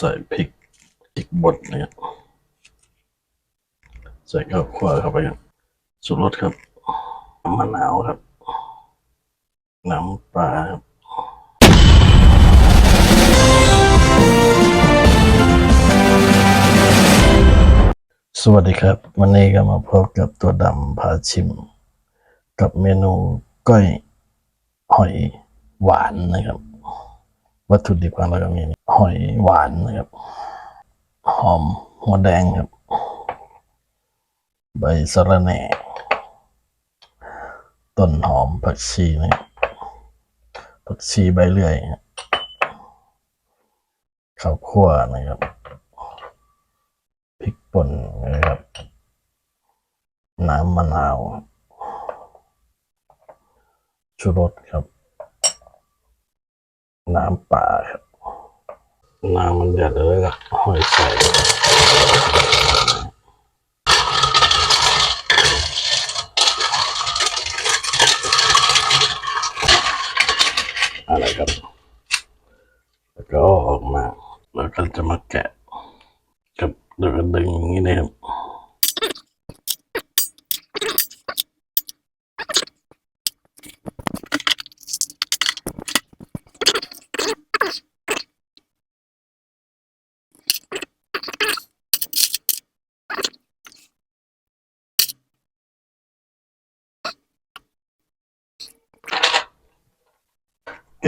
ใส่พริกพริกบดนะครับใส่ข้าวคั่วเข้าไปครับสุรสครับน้ำมะนาวครับ น้ำปลาครับสวัสดีครับ วันนี้ก็มาพบกับตัวดำพาชิม กับเมนูก้อยหอยหวานนะครับ วัตถุดิบของเราก็มีหอยหวานนะครับ หอมหัวแดงครับ ใบสะระแหน่ต้นหอมผักชีนะครับผักชีใบเลื่อยข้าวคั่วนะครับพริกป่นนะครับ น้ำมะนาวชูรสครับ น้ำปลาครับ น้ำมันเดือดเลยก็หอยใส่อะไรครับ แล้วก็ออกมา แล้วก็จะมาแกะกับเดี๋ยวก็ดึงอย่างนี้นะครับ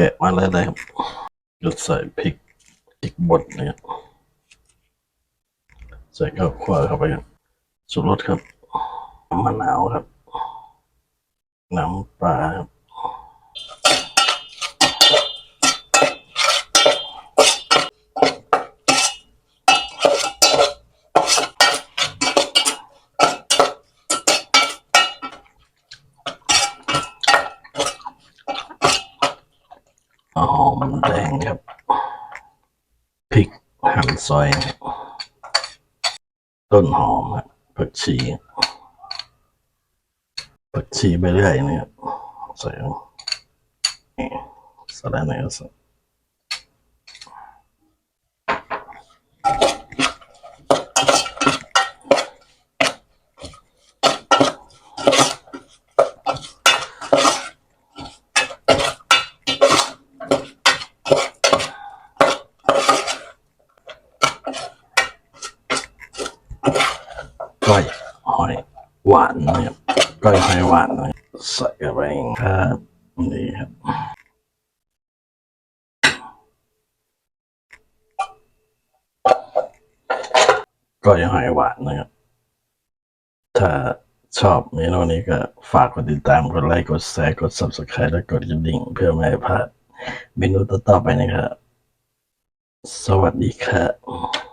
แกะมาเลยนะครับจะใส่พริกอีกบดนะครับใส่ข้าวคั่วเข้าไปครับสุรสครับมะนาวครับ น้ำปลาครับ หอมันแดงครับพริกหั่นซอย ต้นหอมครับผักชีผักชีไปเรื่อยนะครับใส่นี่สะระแหน่ใก้อยหอยหวานนะครับก้อยหอยหวานนะใส่เข้าไปครับนี่ครับก้อยหอยหวานนะครับ ถ้าชอบเมนูนี้ก็ฝากกดติดตามกดไลค์กดแชร์กด subscribe และกดกระดิ่งเพื่อไม่ให้พลาดเมนูต่อๆไปนะครับ สวัสดีครับ